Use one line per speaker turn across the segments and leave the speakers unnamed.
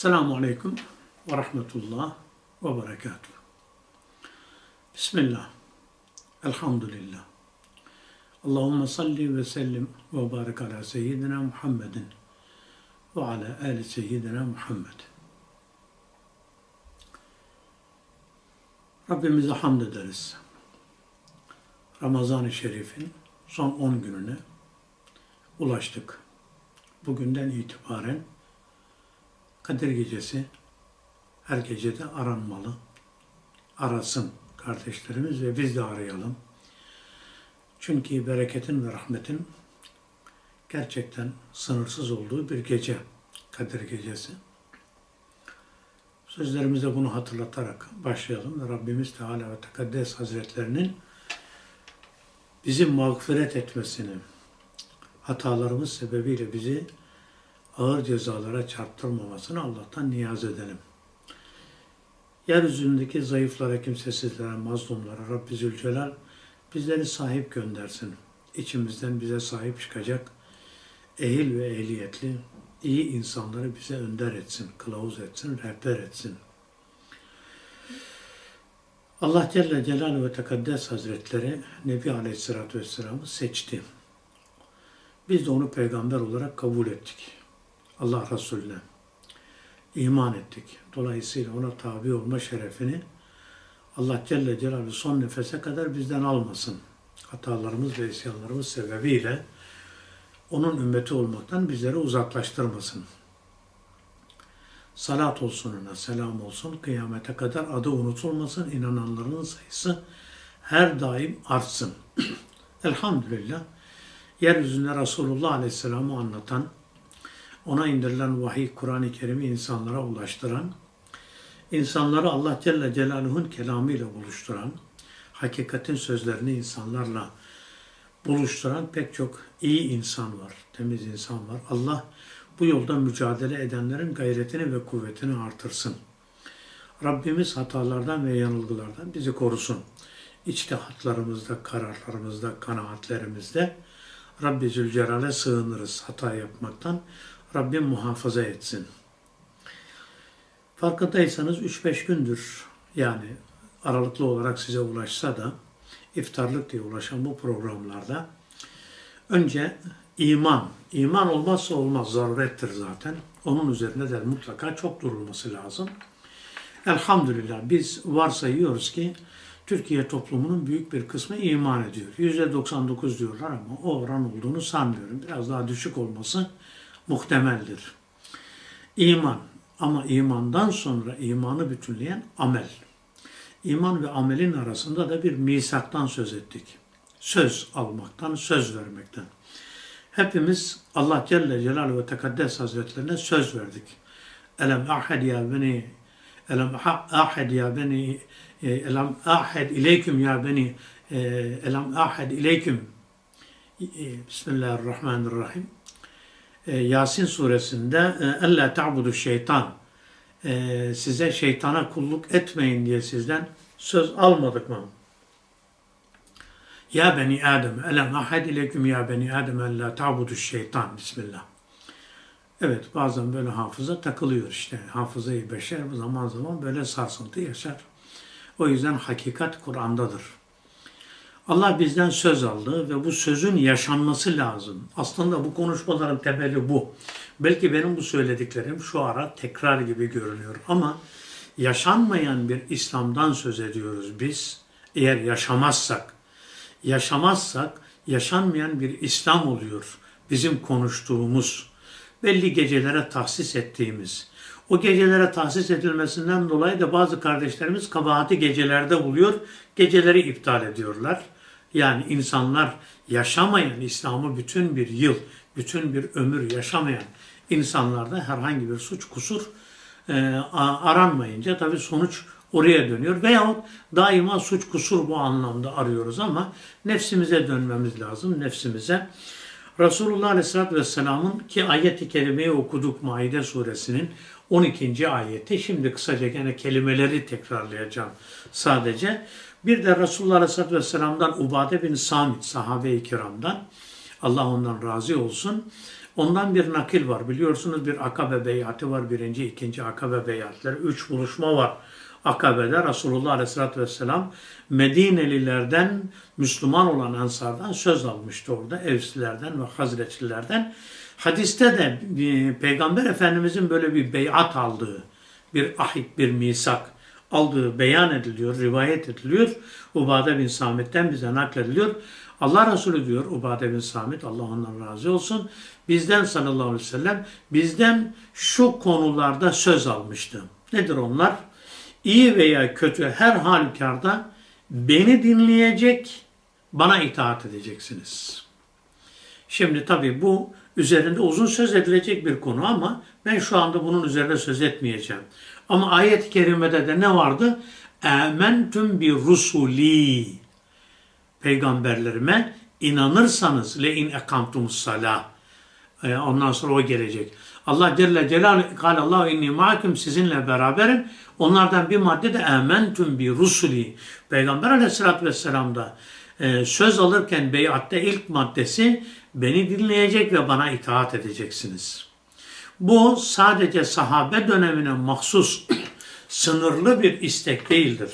Selamun Aleyküm ve Rahmetullah ve Berekatuhu. Bismillah. Elhamdülillah. Allahümme salli ve sellim ve barik ala seyyidina Muhammedin ve ala ali seyyidina Muhammed. Rabbimize hamd ederiz. Ramazan-ı Şerif'in son 10 gününe ulaştık. Bugünden itibaren Kadir Gecesi her gecede aranmalı. Arasın kardeşlerimiz ve biz de arayalım. Çünkü bereketin ve rahmetin gerçekten sınırsız olduğu bir gece Kadir Gecesi. Sözlerimize bunu hatırlatarak başlayalım ve Rabbimiz Teala ve Tekaddes Hazretlerinin bizi mağfiret etmesini, hatalarımız sebebiyle bizi ağır cezalara çarptırmamasını Allah'tan niyaz edelim. Yeryüzündeki zayıflara, kimsesizlere, mazlumlara Rabbi Zülcelal bizleri sahip göndersin. İçimizden bize sahip çıkacak ehil ve ehliyetli, iyi insanları bize önder etsin, kılavuz etsin, rehber etsin. Allah Celle Celaluhu ve Tekaddes Hazretleri Nebi Aleyhisselatü Vesselam'ı seçti. Biz de onu peygamber olarak kabul ettik. Allah Resulüne iman ettik. Dolayısıyla ona tabi olma şerefini Allah Celle Celaluhu son nefese kadar bizden almasın. Hatalarımız ve isyanlarımız sebebiyle onun ümmeti olmaktan bizleri uzaklaştırmasın. Salat olsun ona, selam olsun, kıyamete kadar adı unutulmasın, inananların sayısı her daim artsın. Elhamdülillah, yeryüzünde Resulullah Aleyhisselam'ı anlatan, ona indirilen vahiy, Kur'an-ı Kerim'i insanlara ulaştıran, insanları Allah Celle Celaluhu'nun kelamıyla buluşturan, hakikatin sözlerini insanlarla buluşturan pek çok iyi insan var, temiz insan var. Allah bu yolda mücadele edenlerin gayretini ve kuvvetini artırsın. Rabbimiz hatalardan ve yanılgılardan bizi korusun. İçtihatlarımızda, kararlarımızda, kanaatlerimizde Rabbi Zülcelal'e sığınırız hata yapmaktan. Rabbim muhafaza etsin. Farkındaysanız 3-5 gündür yani aralıklı olarak size ulaşsa da iftarlık diye ulaşan bu programlarda önce iman, iman olmazsa olmaz zarurettir zaten. Onun üzerinde de mutlaka çok durulması lazım. Elhamdülillah biz varsayıyoruz ki Türkiye toplumunun büyük bir kısmı iman ediyor. %99 diyorlar ama o oran olduğunu sanmıyorum. Biraz daha düşük olması muhtemeldir. İman ama imandan sonra imanı bütünleyen amel. İman ve amelin arasında da bir misaktan söz ettik. Söz almaktan, söz vermekten. Hepimiz Allah Celle Celaluhu ve Tekaddes Hazretlerine söz verdik. Elem ahad ya beni Elem ahad ya beni Elem ahad ileyküm ya beni Elem ahad ileyküm Bismillahirrahmanirrahim. Yasin suresinde Elle ta'budu şeytan size şeytana kulluk etmeyin diye sizden söz almadık mı? Ya beni Adem, elem ahad ileküm ya beni Ademella ta'budu şeytan. Bismillah. Evet bazen böyle hafıza takılıyor işte. Hafızayı beşer zaman zaman böyle sarsıntı yaşar. O yüzden hakikat Kur'an'dadır. Allah bizden söz aldı ve bu sözün yaşanması lazım. Aslında bu konuşmaların temeli bu. Belki benim bu söylediklerim şu ara tekrar gibi görünüyor ama yaşanmayan bir İslam'dan söz ediyoruz biz. Eğer yaşamazsak, yaşamazsak yaşanmayan bir İslam oluyor bizim konuştuğumuz, belli gecelere tahsis ettiğimiz. O gecelere tahsis edilmesinden dolayı da bazı kardeşlerimiz kabahati gecelerde buluyor, geceleri iptal ediyorlar. Yani insanlar yaşamayan İslam'ı bütün bir yıl, bütün bir ömür yaşamayan insanlarda herhangi bir suç kusur e, aranmayınca tabii sonuç oraya dönüyor. Veyahut daima suç kusur bu anlamda arıyoruz ama nefsimize dönmemiz lazım. Nefsimize. Resulullah Aleyhisselatü Vesselam'ın ki ayet-i kerimeyi okuduk Maide suresinin 12. ayeti. Şimdi kısaca gene kelimeleri tekrarlayacağım sadece. Bir de Resulullah Aleyhisselatü Vesselam'dan Ubade bin Samit sahabe-i kiramdan Allah ondan razı olsun. Ondan bir nakil var. Biliyorsunuz bir akabe beyatı var. Birinci, ikinci akabe beyatları. Üç buluşma var. Akabe'de Resulullah Aleyhisselatü Vesselam Medinelilerden Müslüman olan Ensardan söz almıştı orada. Evsilerden ve Hazreçlilerden. Hadiste de e, Peygamber Efendimizin böyle bir beyat aldığı, bir ahit, bir misak aldığı beyan ediliyor, rivayet ediliyor. Ubade bin Samit'ten bize naklediliyor. Allah Resulü diyor Ubade bin Samit, Allah ondan razı olsun. Bizden sallallahu aleyhi ve sellem, bizden şu konularda söz almıştı. Nedir onlar? İyi veya kötü her halükarda beni dinleyecek, bana itaat edeceksiniz. Şimdi tabii bu üzerinde uzun söz edilecek bir konu ama ben şu anda bunun üzerine söz etmeyeceğim. Ama ayet-i kerimede de ne vardı? Âmentüm bi rusuli. Peygamberlerime inanırsanız le in ekamtumus salah. Ee, Ondan sonra o gelecek. Allah Celle Celaluhu Allahu inni ma'akum sizinle beraberim. Onlardan bir madde de ementüm bi rusuli. Peygamber Aleyhisselatü Vesselam'da e, söz alırken beyatta ilk maddesi beni dinleyecek ve bana itaat edeceksiniz. Bu sadece sahabe dönemine mahsus sınırlı bir istek değildir.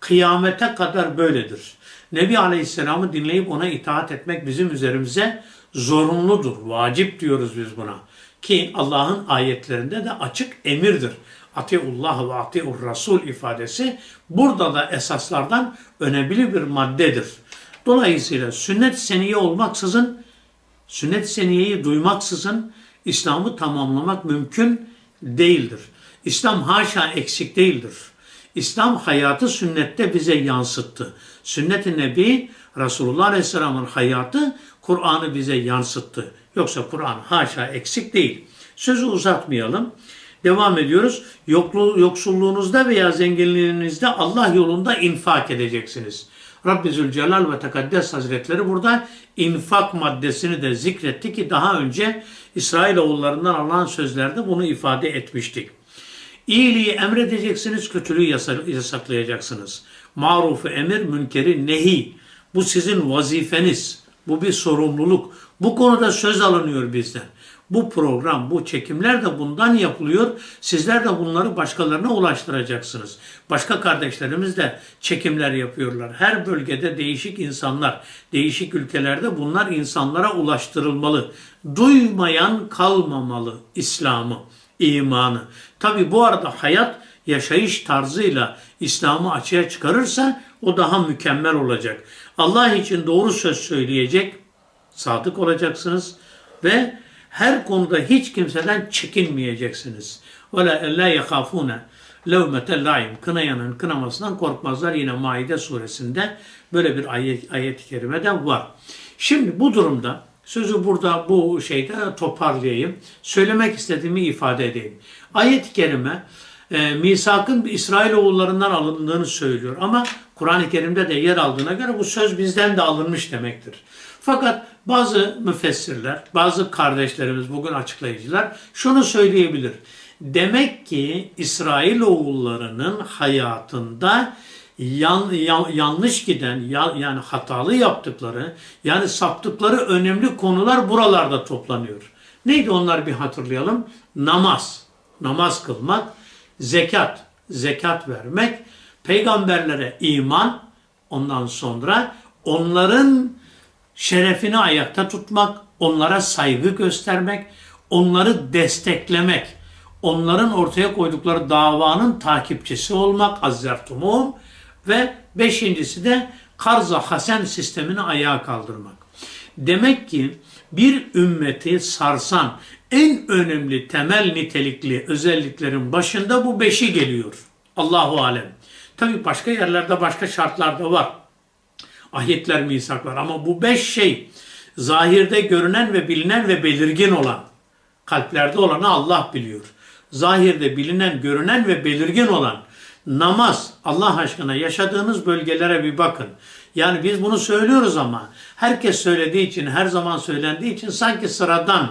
Kıyamete kadar böyledir. Nebi Aleyhisselam'ı dinleyip ona itaat etmek bizim üzerimize zorunludur. Vacip diyoruz biz buna. Ki Allah'ın ayetlerinde de açık emirdir. Atiullah ve atiur Rasul ifadesi burada da esaslardan önemli bir maddedir. Dolayısıyla sünnet seniye olmaksızın, sünnet seniyeyi duymaksızın İslam'ı tamamlamak mümkün değildir. İslam haşa eksik değildir. İslam hayatı sünnette bize yansıttı. Sünnet-i Nebi Resulullah Aleyhisselam'ın hayatı Kur'an'ı bize yansıttı. Yoksa Kur'an haşa eksik değil. Sözü uzatmayalım. Devam ediyoruz. Yoklu, yoksulluğunuzda veya zenginliğinizde Allah yolunda infak edeceksiniz. Rabbi Zülcelal ve Tekaddes Hazretleri burada infak maddesini de zikretti ki daha önce İsrailoğullarından alınan sözlerde bunu ifade etmiştik. İyiliği emredeceksiniz, kötülüğü yasaklayacaksınız. Marufu emir, münkeri nehi. Bu sizin vazifeniz. Bu bir sorumluluk. Bu konuda söz alınıyor bizden. Bu program, bu çekimler de bundan yapılıyor. Sizler de bunları başkalarına ulaştıracaksınız. Başka kardeşlerimiz de çekimler yapıyorlar. Her bölgede değişik insanlar, değişik ülkelerde bunlar insanlara ulaştırılmalı. Duymayan kalmamalı İslam'ı, imanı. Tabi bu arada hayat yaşayış tarzıyla İslam'ı açığa çıkarırsa o daha mükemmel olacak. Allah için doğru söz söyleyecek, sadık olacaksınız ve her konuda hiç kimseden çekinmeyeceksiniz. Ve la yakafuna levmetel laim. Kınayanın kınamasından korkmazlar. Yine Maide suresinde böyle bir ayet, ayet-i kerime de var. Şimdi bu durumda sözü burada bu şeyde toparlayayım. Söylemek istediğimi ifade edeyim. Ayet-i kerime e, misakın İsrailoğullarından alındığını söylüyor. Ama Kur'an-ı Kerim'de de yer aldığına göre bu söz bizden de alınmış demektir. Fakat bazı müfessirler, bazı kardeşlerimiz, bugün açıklayıcılar şunu söyleyebilir. Demek ki İsrailoğullarının hayatında yan, yan, yanlış giden yani hatalı yaptıkları yani saptıkları önemli konular buralarda toplanıyor. Neydi onlar bir hatırlayalım? Namaz, namaz kılmak, zekat, zekat vermek, peygamberlere iman, ondan sonra onların şerefini ayakta tutmak, onlara saygı göstermek, onları desteklemek, onların ortaya koydukları davanın takipçisi olmak, azzertumum ve beşincisi de karza hasen sistemini ayağa kaldırmak. Demek ki bir ümmeti sarsan en önemli temel nitelikli özelliklerin başında bu beşi geliyor. Allahu alem. Tabi başka yerlerde başka şartlar da var. Ahitler, misaklar ama bu beş şey zahirde görünen ve bilinen ve belirgin olan kalplerde olanı Allah biliyor. Zahirde bilinen, görünen ve belirgin olan namaz Allah aşkına yaşadığınız bölgelere bir bakın. Yani biz bunu söylüyoruz ama herkes söylediği için, her zaman söylendiği için sanki sıradan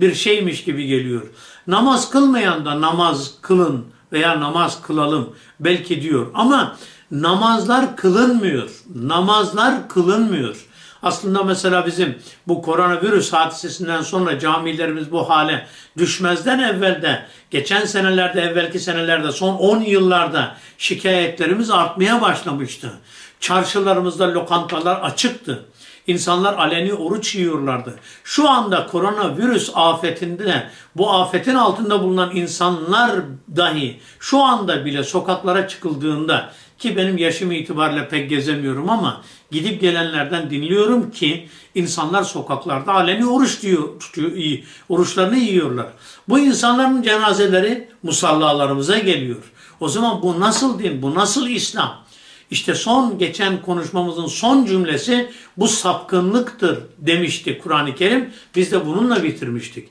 bir şeymiş gibi geliyor. Namaz kılmayan da namaz kılın veya namaz kılalım belki diyor. Ama namazlar kılınmıyor. Namazlar kılınmıyor. Aslında mesela bizim bu koronavirüs hadisesinden sonra camilerimiz bu hale düşmezden evvel de geçen senelerde evvelki senelerde son 10 yıllarda şikayetlerimiz artmaya başlamıştı. Çarşılarımızda lokantalar açıktı. İnsanlar aleni oruç yiyorlardı. Şu anda koronavirüs afetinde bu afetin altında bulunan insanlar dahi şu anda bile sokaklara çıkıldığında ki benim yaşım itibariyle pek gezemiyorum ama gidip gelenlerden dinliyorum ki insanlar sokaklarda aleni oruç diyor, tutuyor, iyi, oruçlarını yiyorlar. Bu insanların cenazeleri musallalarımıza geliyor. O zaman bu nasıl din, bu nasıl İslam? İşte son geçen konuşmamızın son cümlesi bu sapkınlıktır demişti Kur'an-ı Kerim. Biz de bununla bitirmiştik.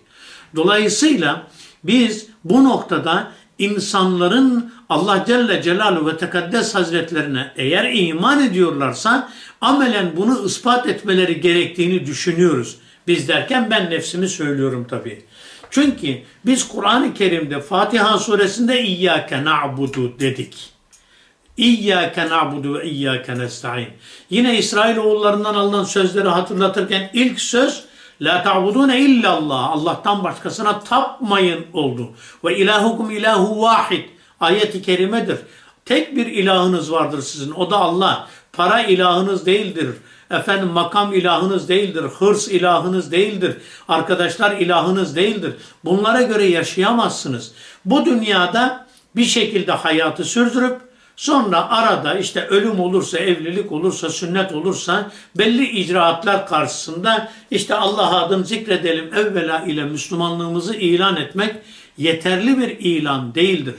Dolayısıyla biz bu noktada insanların Allah Celle Celaluhu ve Tekaddes Hazretlerine eğer iman ediyorlarsa amelen bunu ispat etmeleri gerektiğini düşünüyoruz. Biz derken ben nefsimi söylüyorum tabii. Çünkü biz Kur'an-ı Kerim'de Fatiha suresinde İyyâke na'budu dedik. İyyâke na'budu ve iyyâke nesta'in. Yine İsrailoğullarından alınan sözleri hatırlatırken ilk söz La ta'budune illallah. Allah'tan başkasına tapmayın oldu. Ve ilahukum ilahu vahid. Ayet-i kerimedir. Tek bir ilahınız vardır sizin. O da Allah. Para ilahınız değildir. Efendim makam ilahınız değildir. Hırs ilahınız değildir. Arkadaşlar ilahınız değildir. Bunlara göre yaşayamazsınız. Bu dünyada bir şekilde hayatı sürdürüp Sonra arada işte ölüm olursa, evlilik olursa, sünnet olursa belli icraatlar karşısında işte Allah adını zikredelim evvela ile Müslümanlığımızı ilan etmek yeterli bir ilan değildir.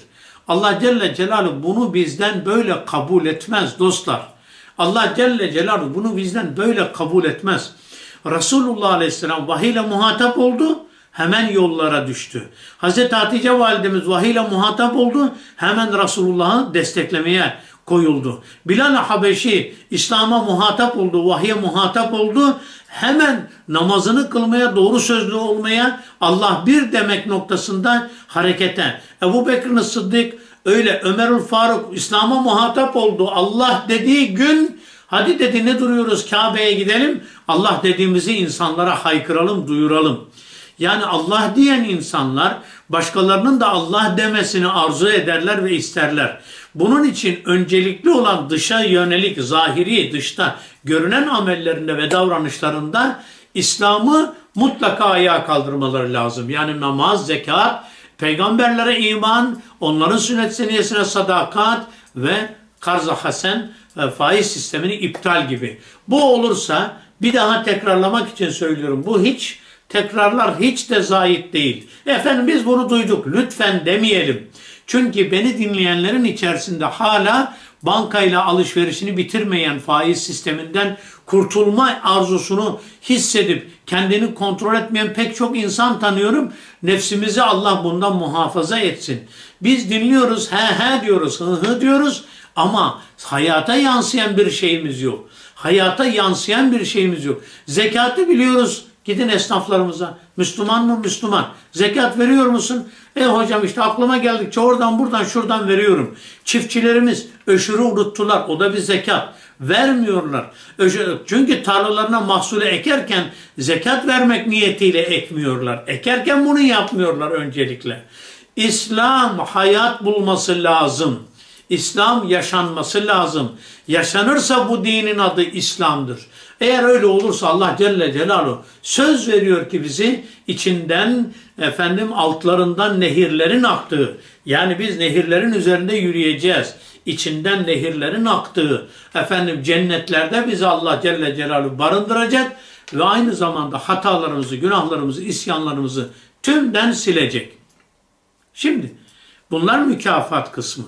Allah Celle Celaluhu bunu bizden böyle kabul etmez dostlar. Allah Celle Celaluhu bunu bizden böyle kabul etmez. Resulullah Aleyhisselam vahiyle muhatap oldu hemen yollara düştü. Hazreti Hatice validemiz vahiyle muhatap oldu. Hemen Resulullah'ı desteklemeye koyuldu. Bilal Habeşi İslam'a muhatap oldu, vahye muhatap oldu. Hemen namazını kılmaya, doğru sözlü olmaya, Allah bir demek noktasında harekete. Ebu Bekir'in Sıddık öyle Ömerül Faruk İslam'a muhatap oldu. Allah dediği gün hadi dedi ne duruyoruz Kabe'ye gidelim. Allah dediğimizi insanlara haykıralım, duyuralım. Yani Allah diyen insanlar başkalarının da Allah demesini arzu ederler ve isterler. Bunun için öncelikli olan dışa yönelik zahiri dışta görünen amellerinde ve davranışlarında İslam'ı mutlaka ayağa kaldırmaları lazım. Yani namaz, zekat, peygamberlere iman, onların sünnet seniyesine sadakat ve karza hasen faiz sistemini iptal gibi. Bu olursa bir daha tekrarlamak için söylüyorum. Bu hiç tekrarlar hiç de zayit değil. Efendim biz bunu duyduk lütfen demeyelim. Çünkü beni dinleyenlerin içerisinde hala bankayla alışverişini bitirmeyen faiz sisteminden kurtulma arzusunu hissedip kendini kontrol etmeyen pek çok insan tanıyorum. Nefsimizi Allah bundan muhafaza etsin. Biz dinliyoruz, he he diyoruz, hı hı diyoruz ama hayata yansıyan bir şeyimiz yok. Hayata yansıyan bir şeyimiz yok. Zekatı biliyoruz, Gidin esnaflarımıza. Müslüman mı? Müslüman. Zekat veriyor musun? E hocam işte aklıma geldikçe oradan buradan şuradan veriyorum. Çiftçilerimiz öşürü unuttular. O da bir zekat. Vermiyorlar. Çünkü tarlalarına mahsulü ekerken zekat vermek niyetiyle ekmiyorlar. Ekerken bunu yapmıyorlar öncelikle. İslam hayat bulması lazım. İslam yaşanması lazım. Yaşanırsa bu dinin adı İslam'dır. Eğer öyle olursa Allah Celle Celaluhu söz veriyor ki bizi içinden efendim altlarından nehirlerin aktığı yani biz nehirlerin üzerinde yürüyeceğiz. İçinden nehirlerin aktığı efendim cennetlerde bizi Allah Celle Celaluhu barındıracak ve aynı zamanda hatalarımızı, günahlarımızı, isyanlarımızı tümden silecek. Şimdi bunlar mükafat kısmı.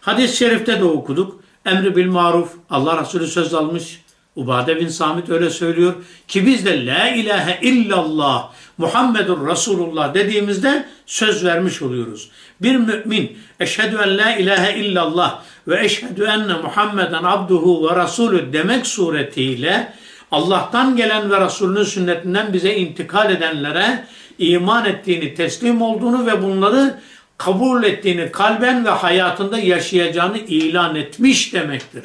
Hadis-i şerifte de okuduk. Emri bil maruf Allah Resulü söz almış. Ubade bin Samit öyle söylüyor ki biz de la ilahe illallah Muhammedur Resulullah dediğimizde söz vermiş oluyoruz. Bir mümin eşhedü en la ilahe illallah ve eşhedü enne Muhammeden abduhu ve rasulü demek suretiyle Allah'tan gelen ve Resulünün sünnetinden bize intikal edenlere iman ettiğini, teslim olduğunu ve bunları kabul ettiğini kalben ve hayatında yaşayacağını ilan etmiş demektir.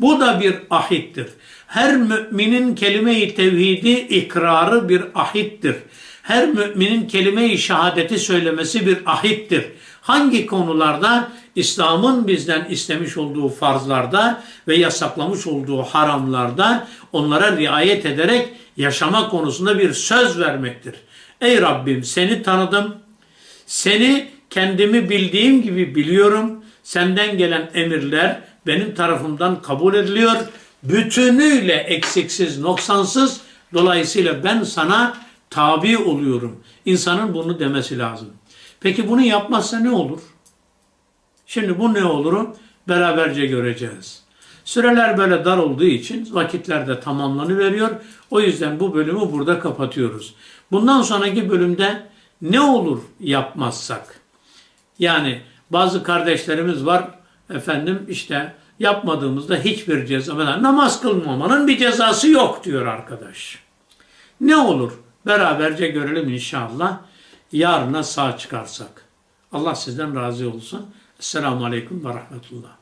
Bu da bir ahittir. Her müminin kelime-i tevhidi ikrarı bir ahittir. Her müminin kelime-i şehadeti söylemesi bir ahittir. Hangi konularda? İslam'ın bizden istemiş olduğu farzlarda ve yasaklamış olduğu haramlarda onlara riayet ederek yaşama konusunda bir söz vermektir. Ey Rabbim seni tanıdım. Seni kendimi bildiğim gibi biliyorum. Senden gelen emirler benim tarafımdan kabul ediliyor. Bütünüyle eksiksiz, noksansız. Dolayısıyla ben sana tabi oluyorum. İnsanın bunu demesi lazım. Peki bunu yapmazsa ne olur? Şimdi bu ne olur? Beraberce göreceğiz. Süreler böyle dar olduğu için vakitler de tamamlanıveriyor. O yüzden bu bölümü burada kapatıyoruz. Bundan sonraki bölümde ne olur yapmazsak? Yani bazı kardeşlerimiz var efendim işte yapmadığımızda hiçbir ceza mesela namaz kılmamanın bir cezası yok diyor arkadaş. Ne olur? Beraberce görelim inşallah. Yarına sağ çıkarsak. Allah sizden razı olsun. Esselamu Aleyküm ve Rahmetullah.